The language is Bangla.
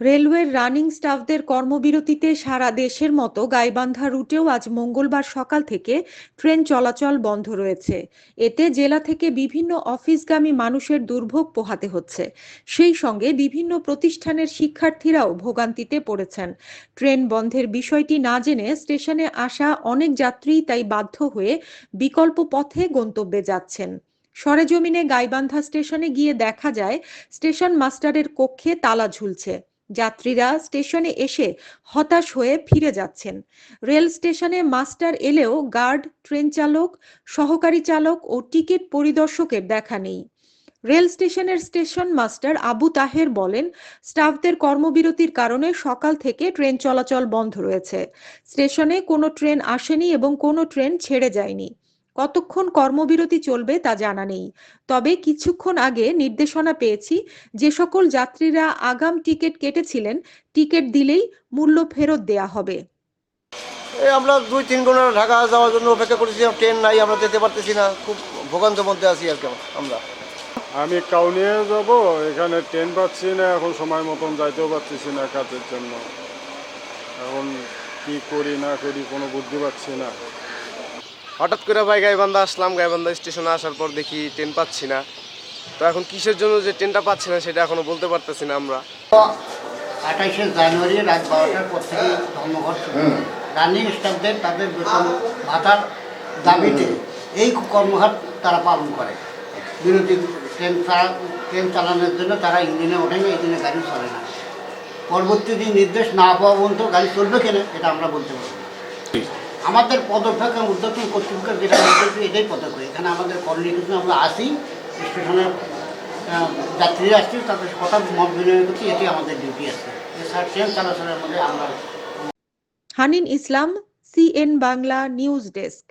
রেলওয়ের রানিং স্টাফদের কর্মবিরতিতে সারা দেশের মতো গাইবান্ধা রুটেও আজ মঙ্গলবার সকাল থেকে ট্রেন চলাচল বন্ধ রয়েছে। এতে জেলা থেকে বিভিন্ন অফিসগামী মানুষের দুর্ভোগ পোহাতে হচ্ছে। সেই সঙ্গে বিভিন্ন প্রতিষ্ঠানের শিক্ষার্থীরাও ভোগান্তিতে পড়েছেন। ট্রেন বন্ধের বিষয়টি না জেনে স্টেশনে আসা অনেক যাত্রী তাই বাধ্য হয়ে বিকল্প পথে গন্তব্যে যাচ্ছেন। সরেজমিনে গাইবান্ধা স্টেশনে গিয়ে দেখা যায়, স্টেশন মাস্টারের কক্ষে তালা ঝুলছে। যাত্রীরা স্টেশনে এসে হতাশ হয়ে ফিরে যাচ্ছেন। রেল স্টেশনে মাস্টার এলেও গার্ড, ট্রেন চালক, সহকারী চালক ও টিকিট পরিদর্শকের দেখা নেই। রেল স্টেশনের স্টেশন মাস্টার আবু তাহের বলেন, স্টাফদের কর্মবিরতির কারণে সকাল থেকে ট্রেন চলাচল বন্ধ রয়েছে। স্টেশনে কোনো ট্রেন আসেনি এবং কোনো ট্রেন ছেড়ে যায়নি। কতক্ষণ কর্মবিরতি চলবে তা জানা নেই। তবে কিছুক্ষণ আগে নির্দেশনা পেয়েছি যে সকল যাত্রীরা আগাম টিকিট কেটেছিলেন টিকিট দিলেই মূল্য ফেরত দেয়া হবে। এই আমরা দুই তিন ঘণ্টা ঢাকা যাওয়ার জন্য অপেক্ষা করেছি ট্রেন নাই আমরা যেতে পারতেছি না খুব ভোগান্তের মধ্যে আছি আর কি আমরা আমি কাউনিয়ে যাব এখানে ট্রেন পাচ্ছি না এখন সময় মতন যাইতেও পারতেছি না কাজের জন্য। এখন কি করি না করি কোনো বুদ্ধি পাচ্ছি না। হঠাৎ করে ভাই গাইবান্ধা আসলাম গাইবান্ধা স্টেশনে আসার পর দেখি ট্রেন পাচ্ছি না। তো এখন কিসের জন্য যে ট্রেনটা পাচ্ছি না সেটা এখনও বলতে পারতেছি না আমরা। আঠাইশে জানুয়ারি রাত বারোটার পর থেকে ধর্মঘট রানিং স্টাফদের তাদের বেতন ভাতার দাবিতে এই কর্মঘাট তারা পালন করে। বিরতি ট্রেন ট্রেন চালানোর জন্য তারা ইঞ্জিনে ওঠেনি এই দিনে গাড়ি চলে না। পরবর্তী দিন নির্দেশ না পাওয়া পর্যন্ত গাড়ি চলবে কিনা এটা আমরা বলতে পারব আমাদের পদক্ষেপ উদ্যোতন কর্তৃপক্ষের যেটা নির্দেশ এটাই পদক্ষেপ এখানে আমাদের কর্মীকে আমরা আসি স্টেশনের যাত্রীরা আসছে, তাদের কথা মত বিনিময় করছি, এটি আমাদের ডিউটি আছে। এছাড়া ট্রেন চলাচলের মধ্যে আমরা Hanin Islam, CN Bangla news desk.